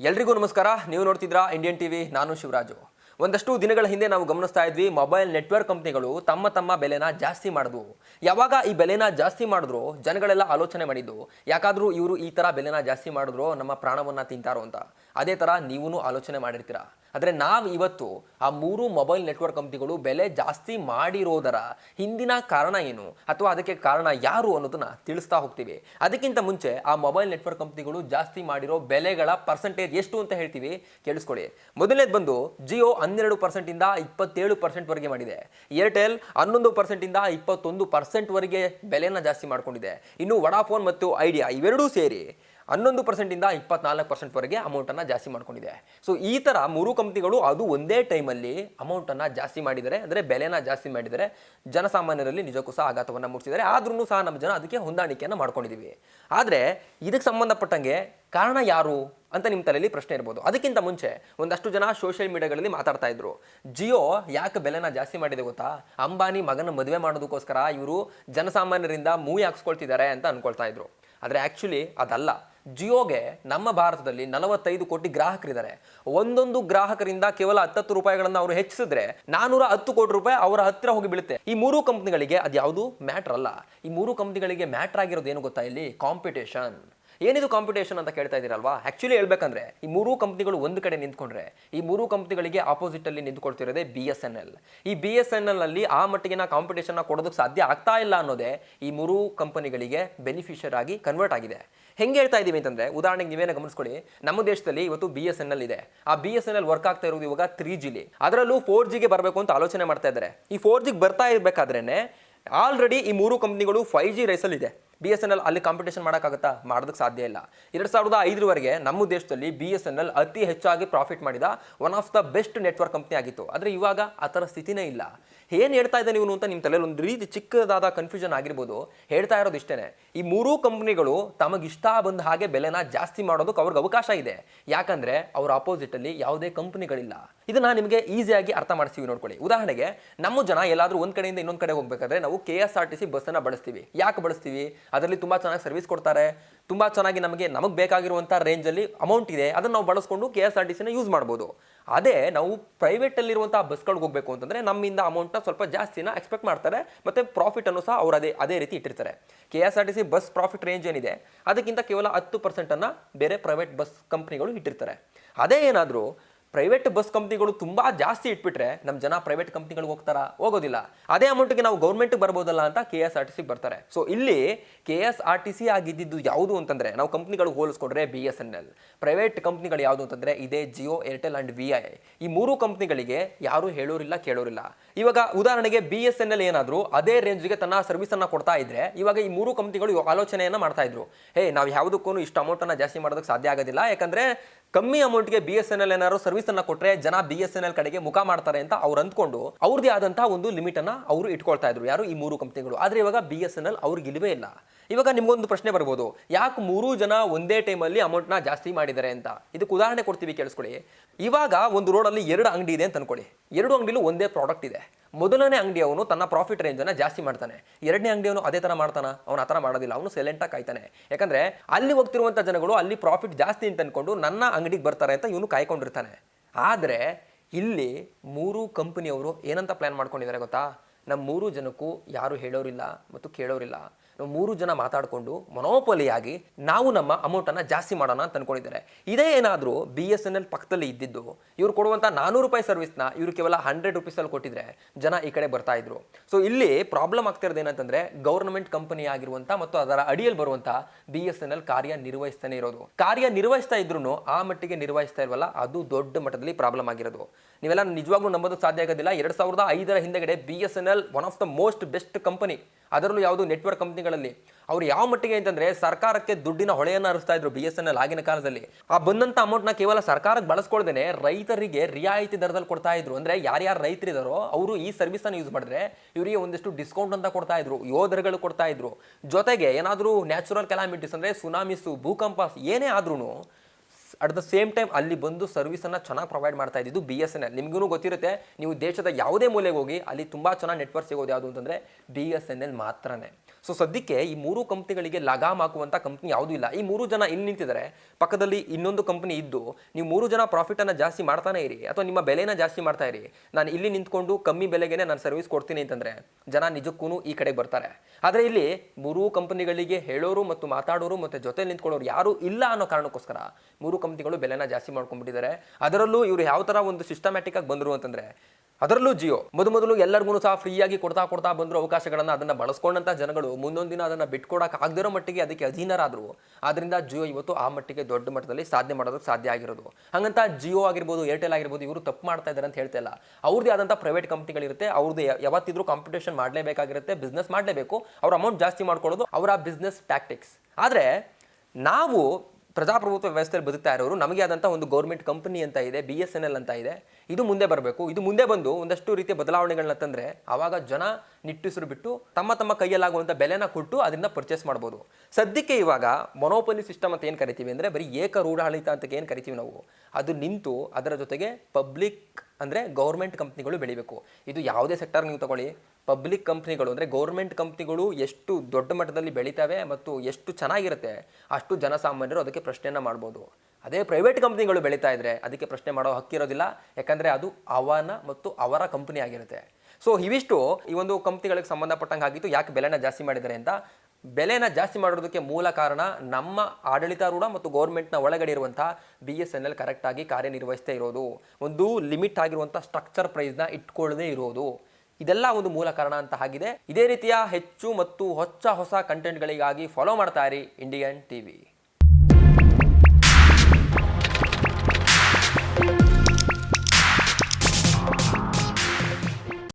ಎಲ್ರಿಗೂ ನಮಸ್ಕಾರ. ನೀವು ನೋಡ್ತಿದ್ರಾ ಇಂಡಿಯನ್ ಟಿವಿ ನಾನು ಶಿವರಾಜು. ಒಂದಷ್ಟು ದಿನಗಳ ಹಿಂದೆ ನಾವು ಗಮನಿಸ್ತಾ ಇದ್ವಿ ಮೊಬೈಲ್ ನೆಟ್ವರ್ಕ್ ಕಂಪ್ನಿಗಳು ತಮ್ಮ ತಮ್ಮ ಬೆಲೆನ ಜಾಸ್ತಿ ಮಾಡಿದ್ವು. ಯಾವಾಗ ಈ ಬೆಲೆನ ಜಾಸ್ತಿ ಮಾಡಿದ್ರು ಜನಗಳೆಲ್ಲ ಆಲೋಚನೆ ಮಾಡಿದ್ದು, ಯಾಕಾದ್ರೂ ಇವರು ಈ ತರ ಬೆಲೆನ ಜಾಸ್ತಿ ಮಾಡಿದ್ರು ನಮ್ಮ ಪ್ರಾಣವನ್ನ ತಿಂತಾರೋ ಅಂತ. ಅದೇ ತರ ನೀವೂ ಆಲೋಚನೆ ಮಾಡಿರ್ತೀರಾ? ಆದರೆ ನಾವು ಇವತ್ತು ಆ ಮೂರು ಮೊಬೈಲ್ ನೆಟ್ವರ್ಕ್ ಕಂಪ್ನಿಗಳು ಬೆಲೆ ಜಾಸ್ತಿ ಮಾಡಿರೋದರ ಹಿಂದಿನ ಕಾರಣ ಏನು? ಅಥವಾ ಅದಕ್ಕೆ ಕಾರಣ ಯಾರು ಅನ್ನೋದನ್ನ ತಿಳಿಸ್ತಾ ಹೋಗ್ತೀವಿ. ಅದಕ್ಕಿಂತ ಮುಂಚೆ ಆ ಮೊಬೈಲ್ ನೆಟ್ವರ್ಕ್ ಕಂಪ್ನಿಗಳು ಜಾಸ್ತಿ ಮಾಡಿರೋ ಬೆಲೆಗಳ ಪರ್ಸೆಂಟೇಜ್ ಎಷ್ಟು ಅಂತ ಹೇಳ್ತೀವಿ? ಕೇಳಿಸ್ಕೊಳ್ಳಿ. ಮೊದಲನೇದು ಬಂದು ಜಿಯೋ ಹನ್ನೆರಡು ಪರ್ಸೆಂಟಿಂದ ಇಪ್ಪತ್ತೇಳು ಪರ್ಸೆಂಟ್ವರೆಗೆ ಮಾಡಿದೆ. ಏರ್ಟೆಲ್ ಹನ್ನೊಂದು ಪರ್ಸೆಂಟಿಂದ ಇಪ್ಪತ್ತೊಂದು ಪರ್ಸೆಂಟ್ವರೆಗೆ ಬೆಲೆನ ಜಾಸ್ತಿ ಮಾಡ್ಕೊಂಡಿದೆ. ಇನ್ನು ವಡಾಫೋನ್ ಮತ್ತು ಐಡಿಯಾ ಇವೆರಡೂ ಸೇರಿ ಹನ್ನೊಂದು ಪರ್ಸೆಂಟಿಂದ ಇಪ್ಪತ್ನಾಲ್ಕು ಪರ್ಸೆಂಟ್ವರೆಗೆ ಅಮೌಂಟನ್ನು ಜಾಸ್ತಿ ಮಾಡ್ಕೊಂಡಿದೆ. ಸೊ ಈ ಥರ ಮೂರು ಕಂಪ್ನಿಗಳು ಅದು ಒಂದೇ ಟೈಮಲ್ಲಿ ಅಮೌಂಟನ್ನು ಜಾಸ್ತಿ ಮಾಡಿದರೆ, ಅಂದರೆ ಬೆಲೆನ ಜಾಸ್ತಿ ಮಾಡಿದರೆ ಜನಸಾಮಾನ್ಯರಲ್ಲಿ ನಿಜಕ್ಕೂ ಸಹ ಆಘಾತವನ್ನು ಮೂಡಿಸಿದ್ದಾರೆ. ಆದ್ರೂ ಸಹ ನಮ್ಮ ಜನ ಅದಕ್ಕೆ ಹೊಂದಾಣಿಕೆಯನ್ನು ಮಾಡ್ಕೊಂಡಿದ್ದೀವಿ. ಆದರೆ, ಇದಕ್ಕೆ ಸಂಬಂಧಪಟ್ಟಂಗೆ ಕಾರಣ ಯಾರು ಅಂತ ನಿಮ್ಮ ತಲೆಯಲ್ಲಿ ಪ್ರಶ್ನೆ ಇರ್ಬೋದು. ಅದಕ್ಕಿಂತ ಮುಂಚೆ ಒಂದಷ್ಟು ಜನ ಸೋಷಿಯಲ್ ಮೀಡಿಯಾಗಳಲ್ಲಿ ಮಾತಾಡ್ತಾ ಇದ್ರು. ಜಿಯೋ ಯಾಕೆ ಬೆಲೆನ ಜಾಸ್ತಿ ಮಾಡಿದೆ ಗೊತ್ತಾ? ಅಂಬಾನಿ ಮಗನ ಮದುವೆ ಮಾಡೋದಕ್ಕೋಸ್ಕರ ಇವರು ಜನಸಾಮಾನ್ಯರಿಂದ ಮೂವಿ ಹಾಕ್ಸ್ಕೊಳ್ತಿದ್ದಾರೆ ಅಂತ ಅನ್ಕೊಳ್ತಾ ಇದ್ರು. ಆದರೆ ಆ್ಯಕ್ಚುಲಿ ಅದಲ್ಲ. ಜಿಯೋಗೆ ನಮ್ಮ ಭಾರತದಲ್ಲಿ ನಲವತ್ತೈದು ಕೋಟಿ ಗ್ರಾಹಕರಿದ್ದಾರೆ ಒಂದೊಂದು ಗ್ರಾಹಕರಿಂದ ಕೇವಲ ಹತ್ತತ್ತು ರೂಪಾಯಿಗಳನ್ನು ಅವರು ಹೆಚ್ಚಿಸಿದ್ರೆ ನಾನೂರ ಹತ್ತು ಕೋಟಿ ರೂಪಾಯಿ ಅವರ ಹತ್ತಿರ ಹೋಗಿ ಬೀಳುತ್ತೆ. ಈ ಮೂರು ಕಂಪ್ನಿಗಳಿಗೆ ಅದು ಯಾವುದು ಮ್ಯಾಟ್ರ್ ಅಲ್ಲ. ಈ ಮೂರು ಕಂಪ್ನಿಗಳಿಗೆ ಮ್ಯಾಟ್ರ್ ಆಗಿರೋದು ಏನು ಗೊತ್ತಾ ಇಲ್ಲಿ? ಕಾಂಪಿಟೇಷನ್ ಏನಿದು ಕಾಂಪಿಟೇಷನ್ ಅಂತ ಕೇಳ್ತಾ ಇದ್ದೀರಲ್ವಾ? ಆಕ್ಚುಲಿ ಹೇಳ್ಬೇಕಂದ್ರೆ, ಈ ಮೂರು ಕಂಪ್ನಿಗಳು ಒಂದು ಕಡೆ ನಿಂತ್ಕೊಂಡ್ರೆ, ಈ ಮೂರು ಕಂಪ್ನಿಗಳಿಗೆ ಆಪೋಸಿಟ್ ಅಲ್ಲಿ ನಿಂತ್ಕೊಳ್ತಿರೋದೇ ಬಿ ಎಸ್ ಎನ್ ಎಲ್ ಈ ಬಿ ಎಸ್ ಎನ್ ಎಲ್ ಅಲ್ಲಿ ಆ ಮಟ್ಟಿಗಿನ ಕಾಂಪಿಟೇಷನ್ ಕೊಡೋದಕ್ಕೆ ಸಾಧ್ಯ ಆಗ್ತಾ ಇಲ್ಲ ಅನ್ನೋದೇ ಈ ಮೂರು ಕಂಪನಿಗಳಿಗೆ ಬೆನಿಫಿಷಿಯರ್ ಆಗಿ ಕನ್ವರ್ಟ್ ಆಗಿದೆ. ಹೆಂಗೆ ಹೇಳ್ತಾ ಇದ್ದೀವಿ ಅಂತಂದ್ರೆ, ಉದಾಹರಣೆಗೆ ನೀವೇನ ಗಮನಿಸ್ಕೊಳ್ಳಿ, ನಮ್ಮ ದೇಶದಲ್ಲಿ ಇವತ್ತು ಬಿ ಎಸ್ ಎನ್ ಎಲ್ ಇದೆ. ಆ B S N L work ಆಗ್ತಾ ಇರೋದು ಇವಾಗ ತ್ರೀ ಜಿಲಿ ಅದರಲ್ಲೂ ಫೋರ್ ಜಿಗೆ ಬರಬೇಕು ಅಂತ ಆಲೋಚನೆ ಮಾಡ್ತಾ ಇದ್ದಾರೆ. ಈ ಫೋರ್ ಜಿಗೆ ಬರ್ತಾ ಇರಬೇಕಾದ್ರೇ ಆಲ್ರೆಡಿ ಈ ಮೂರು ಕಂಪ್ನಿಗಳು ಫೈವ್ ಜಿ ರೇಸಲ್ಲಿ ಇದೆ. ಬಿ ಎಸ್ ಎನ್ ಎಲ್ ಅಲ್ಲಿ ಕಾಂಪಿಟೇಷನ್ ಮಾಡೋಕ್ಕಾಗತ್ತಾ? ಮಾಡೋದಕ್ಕೆ ಸಾಧ್ಯ ಇಲ್ಲ. ಎರಡು ಸಾವಿರದ ಐದರವರೆಗೆ ನಮ್ಮ ದೇಶದಲ್ಲಿ ಬಿ ಎಸ್ ಎನ್ ಎಲ್ ಅತಿ ಹೆಚ್ಚಾಗಿ ಪ್ರಾಫಿಟ್ ಮಾಡಿದ one of the best network company ಆಗಿತ್ತು. ಆದರೆ ಇವಾಗ ಆ ಥರ ಸ್ಥಿತಿನೇ ಇಲ್ಲ. ಏನು ಹೇಳ್ತಾ ಇದ್ದಾನೆ ಇವನು ಅಂತ ನಿಮ್ಮ ತಲೆಯಲ್ಲಿ ಒಂದು ರೀತಿ ಚಿಕ್ಕದಾದ ಕನ್ಫ್ಯೂಷನ್ ಆಗಿರ್ಬೋದು. ಹೇಳ್ತಾ ಇರೋದು ಇಷ್ಟೇ ಈ ಮೂರೂ ಕಂಪ್ನಿಗಳು ತಮಗಿಷ್ಟ ಬಂದ ಹಾಗೆ ಬೆಲೆನ ಜಾಸ್ತಿ ಮಾಡೋದಕ್ಕೆ ಅವ್ರಿಗೆ ಅವಕಾಶ ಇದೆ. ಯಾಕಂದರೆ ಅವ್ರ ಅಪೋಸಿಟಲ್ಲಿ ಯಾವುದೇ ಕಂಪ್ನಿಗಳಿಲ್ಲ ಇದನ್ನು ನಿಮಗೆ ಈಸಿಯಾಗಿ ಅರ್ಥ ಮಾಡಿಸ್ತೀವಿ ನೋಡ್ಕೊಳ್ಳಿ. ಉದಾಹರಣೆಗೆ, ನಮ್ಮ ಜನ ಎಲ್ಲಾದರೂ ಒಂದು ಕಡೆಯಿಂದ ಇನ್ನೊಂದು ಕಡೆ ಹೋಗಬೇಕಾದ್ರೆ ನಾವು K S R T C ಬಸ್ಸನ್ನು ಬಳಸ್ತೀವಿ. ಯಾಕೆ ಬಳಸ್ತೀವಿ? ಅದರಲ್ಲಿ ತುಂಬ ಚೆನ್ನಾಗಿ ಸರ್ವಿಸ್ ಕೊಡ್ತಾರೆ. ತುಂಬ ಚೆನ್ನಾಗಿ ನಮಗೆ ನಮಗೆ ಬೇಕಾಗಿರುವಂಥ ರೇಂಜಲ್ಲಿ ಅಮೌಂಟ್ ಇದೆ. ಅದನ್ನು ನಾವು ಬಳಸ್ಕೊಂಡು ಕೆ ಎಸ್ ಆರ್ ಟಿ ಸಿನ ಯೂಸ್ ಮಾಡ್ಬೋದು. ಅದೇ ನಾವು ಪ್ರೈವೇಟಲ್ಲಿರುವಂಥ ಬಸ್ಗಳಿಗೆ ಹೋಗಬೇಕು ಅಂತಂದರೆ ನಮ್ಮಿಂದ ಅಮೌಂಟ್ನ ಸ್ವಲ್ಪ ಜಾಸ್ತಿನ ಎಕ್ಸ್ಪೆಕ್ಟ್ ಮಾಡ್ತಾರೆ. ಮತ್ತು ಪ್ರಾಫಿಟನ್ನು ಸಹ ಅವ್ರು ಅದೇ ಅದೇ ರೀತಿ ಇಟ್ಟಿರ್ತಾರೆ. K S R T C bus profit range ಏನಿದೆ, ಅದಕ್ಕಿಂತ ಕೇವಲ ಹತ್ತು ಪರ್ಸೆಂಟನ್ನು ಬೇರೆ ಪ್ರೈವೇಟ್ ಬಸ್ ಕಂಪ್ನಿಗಳು ಇಟ್ಟಿರ್ತಾರೆ. ಅದೇ ಏನಾದರೂ ಪ್ರೈವೇಟ್ ಬಸ್ ಕಂಪ್ನಿಗಳು ತುಂಬಾ ಜಾಸ್ತಿ ಇಟ್ಬಿಟ್ರೆ ನಮ್ಮ ಜನ ಪ್ರೈವೇಟ್ ಕಂಪ್ನಿಗಳಿಗೆ ಹೋಗ್ತಾರಾ? ಹೋಗೋದಿಲ್ಲ. ಅದೇ ಅಮೌಂಟ್ಗೆ ನಾವು ಗೌರ್ಮೆಂಟ್ಗೆ ಬರ್ಬೋದಲ್ಲ ಅಂತ K S R T C ಬರ್ತಾರೆ. ಸೊ ಇಲ್ಲಿ K S R T C ಆಗಿದ್ದು ಯಾವುದು ಅಂತಂದ್ರೆ, ನಾವು ಕಂಪ್ನಿಗಳು ಹೋಲಿಸ್ಕೊಂಡ್ರೆ B S N L private ಕಂಪ್ನಿಗಳು ಯಾವುದು ಅಂತಂದ್ರೆ ಇದೇ Jio Airtel and V I ಈ ಮೂರು ಕಂಪ್ನಿಗಳಿಗೆ ಯಾರು ಹೇಳೋರಿಲ್ಲ, ಕೇಳೋರಿಲ್ಲ. ಇವಾಗ ಉದಾಹರಣೆಗೆ ಬಿ ಎಸ್ ಎನ್ ಎಲ್ ಏನಾದರೂ ಅದೇ ರೇಂಜ್ಗೆ ತನ್ನ ಸರ್ವಿಸ್ ಅನ್ನ ಕೊಡ್ತಾ ಇದ್ರೆ, ಇವಾಗ ಈ ಮೂರು ಕಂಪ್ನಿಗಳು ಆಲೋಚನೆಯನ್ನ ಮಾಡ್ತಾ ಇದ್ರು. ಹೇ, ನಾವು ಯಾವುದಕ್ಕೂ ಇಷ್ಟು ಅಮೌಂಟನ್ನು ಜಾಸ್ತಿ ಮಾಡೋದಕ್ಕೆ ಸಾಧ್ಯ ಆಗೋದಿಲ್ಲ. ಯಾಕಂದ್ರೆ ಕಮ್ಮಿ ಅಮೌಂಟ್ಗೆ ಬಿ ಎಸ್ ಎನ್ ಎಲ್ ಏನಾದ್ರು ಸರ್ವಿಸ್ ಅನ್ನ ಕೊಟ್ರೆ ಜನ ಬಿ ಎಸ್ ಎನ್ ಎಲ್ ಕಡೆಗೆ ಮುಖ ಮಾಡ್ತಾರೆ ಅಂತ ಅವ್ರು ಅಂದ್ಕೊಂಡು ಅವ್ರದೇ ಆದಂತಹ ಒಂದು ಲಿಮಿಟ್ ಅನ್ನ ಅವರು ಇಟ್ಕೊಳ್ತಾ ಇದ್ರು. ಯಾರು ಈ ಮೂರು ಕಂಪ್ನಿಗಳು ಆದ್ರೆ ಇವಾಗ ಬಿ ಎಸ್ ಎನ್ ಎಲ್ ಅವ್ರಿಗೆ ಇಲ್ವೇ ಇಲ್ಲ. ಇವಾಗ ನಿಮ್ಗೊಂದು ಪ್ರಶ್ನೆ ಬರ್ಬೋದು. ಯಾಕೆ ಮೂರು ಜನ ಒಂದೇ ಟೈಮಲ್ಲಿ ಅಮೌಂಟ್ನ ಜಾಸ್ತಿ ಮಾಡಿದ್ದಾರೆ ಅಂತ? ಇದಕ್ಕೆ ಉದಾಹರಣೆ ಕೊಡ್ತೀವಿ ಕೇಳಿಸ್ಕೊಳ್ಳಿ. ಇವಾಗ ಒಂದು ರೋಡಲ್ಲಿ ಎರಡು ಅಂಗಡಿ ಇದೆ ಅಂತ ಅನ್ಕೊಳ್ಳಿ. ಎರಡು ಅಂಗಡಿಲೂ ಒಂದೇ ಪ್ರಾಡಕ್ಟ್ ಇದೆ. ಮೊದಲನೇ ಅಂಗಡಿಯವನು ತನ್ನ ಪ್ರಾಫಿಟ್ ರೇಂಜನ್ನು ಜಾಸ್ತಿ ಮಾಡ್ತಾನೆ. ಎರಡನೇ ಅಂಗಡಿಯವನು ಅದೇ ಥರ ಮಾಡ್ತಾನೆ. ಅವನು ಆ ಥರ ಮಾಡೋದಿಲ್ಲ. ಅವನು ಸೈಲೆಂಟಾಗಿ ಕಾಯ್ತಾನೆ. ಯಾಕಂದ್ರೆ ಅಲ್ಲಿ ಹೋಗ್ತಿರುವಂಥ ಜನಗಳು ಅಲ್ಲಿ ಪ್ರಾಫಿಟ್ ಜಾಸ್ತಿ ಅಂತ ಅಂದ್ಕೊಂಡು ನನ್ನ ಅಂಗಡಿಗೆ ಬರ್ತಾರೆ ಅಂತ ಇವನು ಕಾಯ್ಕೊಂಡಿರ್ತಾನೆ. ಆದರೆ ಇಲ್ಲಿ ಮೂರು ಕಂಪನಿಯವರು ಏನಂತ ಪ್ಲ್ಯಾನ್ ಮಾಡ್ಕೊಂಡಿದ್ದಾರೆ ಗೊತ್ತಾ? ನಮ್ಮ ಮೂರು ಜನಕ್ಕೂ ಯಾರು ಹೇಳೋರಿಲ್ಲ ಮತ್ತು ಕೇಳೋರಿಲ್ಲ. ಮೂರು ಜನ ಮಾತಾಡಿಕೊಂಡು ಮನೋಪಲಿಯಾಗಿ ನಾವು ನಮ್ಮ ಅಮೌಂಟನ್ನು ಜಾಸ್ತಿ ಮಾಡೋಣ ಅಂತ ಅನ್ಕೊಂಡಿದ್ದಾರೆ. ಇದೇ ಏನಾದರೂ ಬಿ ಎಸ್ ಎನ್ ಎಲ್ ಪಕ್ಕದಲ್ಲಿ ಇದ್ದಿದ್ದು, ಇವ್ರು ಕೊಡುವಂಥ ನಾನ್ನೂರು ರೂಪಾಯಿ ಸರ್ವಿಸ್ನ ಇವರು ಕೇವಲ ಹಂಡ್ರೆಡ್ ರುಪೀಸಲ್ಲಿ ಕೊಟ್ಟಿದ್ರೆ ಜನ ಈ ಕಡೆ ಬರ್ತಾ ಇದ್ರು. ಸೊ ಇಲ್ಲಿ ಪ್ರಾಬ್ಲಮ್ ಆಗ್ತಿರೋದು ಏನಂತಂದ್ರೆ ಗೌರ್ಮೆಂಟ್ ಕಂಪನಿ ಆಗಿರುವಂಥ ಮತ್ತು ಅದರ ಅಡಿಯಲ್ಲಿ ಬರುವಂಥ ಬಿ ಎಸ್ ಎನ್ ಎಲ್ ಕಾರ್ಯ ನಿರ್ವಹಿಸ್ತಾನೆ ಇರೋದು. ಕಾರ್ಯ ನಿರ್ವಹಿಸ್ತಾ ಇದ್ರು ಆ ಮಟ್ಟಿಗೆ ನಿರ್ವಹಿಸ್ತಾ ಇಲ್ವಲ್ಲ, ಅದು ದೊಡ್ಡ ಮಟ್ಟದಲ್ಲಿ ಪ್ರಾಬ್ಲಮ್ ಆಗಿರೋದು. ನೀವೆಲ್ಲ ನಿಜವಾಗ್ಲೂ ನಂಬೋದಕ್ಕೆ ಸಾಧ್ಯ ಆಗೋದಿಲ್ಲ. ಎರಡು ಸಾವಿರದ ಐದರ ಹಿಂದೆಗಡೆ B S N L one of the most best company ಅದರಲ್ಲೂ ಯಾವುದು ನೆಟ್ವರ್ಕ್ ಕಂಪ್ನಿಗಳಲ್ಲಿ ಅವ್ರು ಯಾವ ಮಟ್ಟಿಗೆ ಅಂತಂದ್ರೆ ಸರ್ಕಾರಕ್ಕೆ ದುಡ್ಡಿನ ಹೊಳೆಯನ್ನು ಹರಿಸ್ತಾ ಇದ್ರು ಬಿ ಎಸ್ ಎನ್ ಎಲ್ ಆಗಿನ ಕಾಲದಲ್ಲಿ. ಆ ಬಂದಂತ ಅಮೌಂಟ್ನ ಕೇವಲ ಸರ್ಕಾರಕ್ಕೆ ಬಳಸ್ಕೊಳ್ದೇನೆ ರೈತರಿಗೆ ರಿಯಾಯಿತಿ ದರದಲ್ಲಿ ಕೊಡ್ತಾ ಇದ್ರು. ಅಂದ್ರೆ ಯಾರ್ಯಾರು ರೈತರಿದಾರೋ ಅವರು ಈ ಸರ್ವಿಸ್ ಅನ್ನು ಯೂಸ್ ಮಾಡಿದ್ರೆ ಇವರಿಗೆ ಒಂದಿಷ್ಟು ಡಿಸ್ಕೌಂಟ್ ಅಂತ ಕೊಡ್ತಾ ಇದ್ರು, ಯೋಧರುಗಳು ಕೊಡ್ತಾ ಇದ್ರು. ಜೊತೆಗೆ ಏನಾದರೂ ನ್ಯಾಚುರಲ್ ಕೆಲಾಮಿಟೀಸ್ ಅಂದ್ರೆ ಸುನಾಮಿಸು ಭೂಕಂಪ ಏನೇ ಆದ್ರೂ ಅಟ್ ದ ಸೇಮ್ ಟೈಮ್ ಅಲ್ಲಿ ಬಂದು ಸರ್ವಿಸನ್ನು ಚೆನ್ನಾಗಿ ಪ್ರೊವೈಡ್ ಮಾಡ್ತಾ ಇದ್ದಿದ್ದು ಬಿ ಎಸ್ ಎನ್ ಎಲ್ ನಿಮ್ಗೂ ಗೊತ್ತಿರುತ್ತೆ, ನೀವು ದೇಶದ ಯಾವುದೇ ಮೂಲೆಗೆ ಹೋಗಿ ಅಲ್ಲಿ ತುಂಬ ಚೆನ್ನಾಗಿ ನೆಟ್ವರ್ಕ್ ಸಿಗೋದು ಯಾವುದು ಅಂತಂದರೆ ಬಿ ಎಸ್ ಎನ್ ಎಲ್ ಮಾತ್ರನೇ. ಸೊ ಸದ್ಯಕ್ಕೆ ಈ ಮೂರು ಕಂಪ್ನಿಗಳಿಗೆ ಲಗಾಮ್ ಹಾಕುವಂಥ ಕಂಪ್ನಿ ಯಾವುದೂ ಇಲ್ಲ. ಈ ಮೂರು ಜನ ಇಲ್ಲಿ ನಿಂತಿದ್ದಾರೆ ಪಕ್ಕದಲ್ಲಿ ಇನ್ನೊಂದು ಕಂಪ್ನಿ ಇದ್ದು, ನೀವು ಮೂರು ಜನ ಪ್ರಾಫಿಟನ್ನು ಜಾಸ್ತಿ ಮಾಡ್ತಾನೆ ಇರಿ, ಅಥವಾ ನಿಮ್ಮ ಬೆಲೆನ ಜಾಸ್ತಿ ಮಾಡ್ತಾ ಇರಿ. ನಾನು ಇಲ್ಲಿ ನಿಂತ್ಕೊಂಡು ಕಮ್ಮಿ ಬೆಲೆಗೆ ನಾನು ಸರ್ವಿಸ್ ಕೊಡ್ತೀನಿ ಅಂತಂದರೆ ಜನ ನಿಜಕ್ಕೂ ಈ ಕಡೆಗೆ ಬರ್ತಾರೆ. ಆದರೆ ಇಲ್ಲಿ ಮೂರು ಕಂಪನಿಗಳಿಗೆ ಹೇಳೋರು ಮತ್ತು ಮಾತಾಡೋರು ಮತ್ತು ಜೊತೆ ನಿಂತ್ಕೊಳ್ಳೋರು ಯಾರು ಇಲ್ಲ ಅನ್ನೋ ಕಾರಣಕ್ಕೋಸ್ಕರ ಮೂರು ಕಂಪ್ನಿಗಳು ಬೆಲೆನ ಜಾಸ್ತಿ ಮಾಡ್ಕೊಂಡ್ಬಿಟ್ಟಿದ್ದಾರೆ. ಅದರಲ್ಲೂ ಇವರು ಯಾವ ಥರ ಒಂದು ಸಿಸ್ಟಮ್ಯಾಟಿಕ್ ಆಗಿ ಬಂದರು ಅಂತಂದರೆ, ಅದರಲ್ಲೂ ಜಿಯೋ ಮೊದಲು ಮೊದಲು ಎಲ್ಲರಿಗೂ ಸಹ ಫ್ರೀಯಾಗಿ ಕೊಡ್ತಾ ಕೊಡ್ತಾ ಬಂದರು ಅವಕಾಶಗಳನ್ನು ಅದನ್ನು ಬಳಸ್ಕೊಂಡಂಥ ಜನಗಳು. ಮುಂದೊಂದು ದಿನ ಅದನ್ನು ಬಿಟ್ಕೊಡಕ್ಕೆ ಆಗದಿರೋ ಮಟ್ಟಿಗೆ ಅದಕ್ಕೆ ಅಧೀನರಾದರು. ಆದ್ದರಿಂದ ಜಿಯೋ ಇವತ್ತು ಆ ಮಟ್ಟಿಗೆ ದೊಡ್ಡ ಮಟ್ಟದಲ್ಲಿ ಸಾಧನೆ ಮಾಡೋದಕ್ಕೆ ಸಾಧ್ಯ ಆಗಿರೋದು. ಹಾಗಂತ ಜಿಯೋ ಆಗಿರ್ಬೋದು ಏರ್ಟೆಲ್ ಆಗಿರ್ಬೋದು, ಇವರು ತಪ್ಪು ಮಾಡ್ತಾ ಇದ್ದಾರೆ ಅಂತ ಹೇಳ್ತಾ ಇಲ್ಲ. ಅವ್ರದ್ದೇ ಆದಂಥ ಪ್ರೈವೇಟ್ ಕಂಪ್ನಿಗಳಿರುತ್ತೆ ಅವ್ರದ್ದು ಯಾವತ್ತಿದ್ರೂ ಕಾಂಪಿಟೇಷನ್ ಮಾಡಲೇಬೇಕಾಗಿರುತ್ತೆ ಬಿಸ್ನೆಸ್ ಮಾಡಲೇಬೇಕು. ಅವ್ರ ಅಮೌಂಟ್ ಜಾಸ್ತಿ ಮಾಡ್ಕೊಳ್ಳೋದು ಅವರ ಬಿಸ್ನೆಸ್ ಟ್ಯಾಕ್ಟಿಕ್ಸ್ ಆದರೆ, ನಾವು ಪ್ರಜಾಪ್ರಭುತ್ವ ವ್ಯವಸ್ಥೆಯಲ್ಲಿ ಬದುಕ್ತಾ ಇರೋರು, ನಮಗೆ ಆದಂಥ ಒಂದು ಗೌರ್ಮೆಂಟ್ ಕಂಪನಿ ಅಂತ ಇದೆ ಬಿ ಎಸ್ ಎನ್ ಎಲ್ ಅಂತ ಇದೆ. ಇದು ಮುಂದೆ ಬರಬೇಕು. ಇದು ಮುಂದೆ ಬಂದು ಒಂದಷ್ಟು ರೀತಿಯ ಬದಲಾವಣೆಗಳನ್ನ ತಂದರೆ, ಆವಾಗ ಜನ ನಿಟ್ಟುಸಿರು ಬಿಟ್ಟು ತಮ್ಮ ತಮ್ಮ ಕೈಯಲ್ಲಾಗುವಂಥ ಬೆಲೆನ ಕೊಟ್ಟು ಅದರಿಂದ ಪರ್ಚೇಸ್ ಮಾಡ್ಬೋದು. ಸದ್ಯಕ್ಕೆ ಇವಾಗ ಮೊನೋಪಲಿ ಸಿಸ್ಟಮ್ ಅಂತ ಏನು ಕರಿತೀವಿ ಅಂದರೆ ಬರೀ ಏಕರೂಢಾಳಿತ ಅಂತ ಏನು ಕರಿತೀವಿ ನಾವು? ಅದು ನಿಂತು ಅದರ ಜೊತೆಗೆ ಪಬ್ಲಿಕ್ ಅಂದರೆ ಗೌರ್ಮೆಂಟ್ ಕಂಪ್ನಿಗಳು ಬೆಳಿಬೇಕು. ಇದು ಯಾವುದೇ ಸೆಕ್ಟರ್ ನೀವು ತಗೊಳ್ಳಿ. ಪಬ್ಲಿಕ್ ಕಂಪ್ನಿಗಳು ಅಂದರೆ ಗೌರ್ಮೆಂಟ್ ಕಂಪ್ನಿಗಳು ಎಷ್ಟು ದೊಡ್ಡ ಮಟ್ಟದಲ್ಲಿ ಬೆಳೀತಾವೆ ಮತ್ತು ಎಷ್ಟು ಚೆನ್ನಾಗಿರುತ್ತೆ ಅಷ್ಟು ಜನಸಾಮಾನ್ಯರು ಅದಕ್ಕೆ ಪ್ರಶ್ನೆಯನ್ನು ಮಾಡ್ಬೋದು. ಅದೇ ಪ್ರೈವೇಟ್ ಕಂಪ್ನಿಗಳು ಬೆಳೀತಾ ಇದ್ದರೆ ಅದಕ್ಕೆ ಪ್ರಶ್ನೆ ಮಾಡೋ ಹಕ್ಕಿರೋದಿಲ್ಲ. ಯಾಕಂದರೆ ಅದು ಅವನ ಮತ್ತು ಅವರ ಕಂಪ್ನಿ ಆಗಿರುತ್ತೆ. ಸೊ ಇವಿಷ್ಟು ಈ ಒಂದು ಕಂಪ್ನಿಗಳಿಗೆ ಸಂಬಂಧಪಟ್ಟಂಗೆ ಆಗಿತ್ತು. ಯಾಕೆ ಬೆಲೆನ ಜಾಸ್ತಿ ಮಾಡಿದ್ದಾರೆ ಅಂತ? ಬೆಲೆನ ಜಾಸ್ತಿ ಮಾಡೋದಕ್ಕೆ ಮೂಲ ಕಾರಣ ನಮ್ಮ ಆಡಳಿತಾರೂಢ ಮತ್ತು ಗೌರ್ಮೆಂಟ್ನ ಒಳಗಡೆ ಇರುವಂಥ ಬಿ ಎಸ್ ಎನ್ ಎಲ್ ಕರೆಕ್ಟಾಗಿ ಕಾರ್ಯನಿರ್ವಹಿಸ್ತಾ ಇರೋದು. ಒಂದು ಲಿಮಿಟ್ ಆಗಿರುವಂಥ ಸ್ಟ್ರಕ್ಚರ್ ಪ್ರೈಸ್ನ ಇಟ್ಕೊಳ್ಳದೇ ಇರೋದು. ಇದೆಲ್ಲ ಒಂದು ಮೂಲ ಕಾರಣ ಅಂತ ಆಗಿದೆ. ಇದೇ ರೀತಿಯ ಹೆಚ್ಚು ಮತ್ತು ಹೊಚ್ಚ ಹೊಸ ಕಂಟೆಂಟ್ಗಳಿಗಾಗಿ ಫಾಲೋ ಮಾಡ್ತಾ ಇರಿ. Indian TV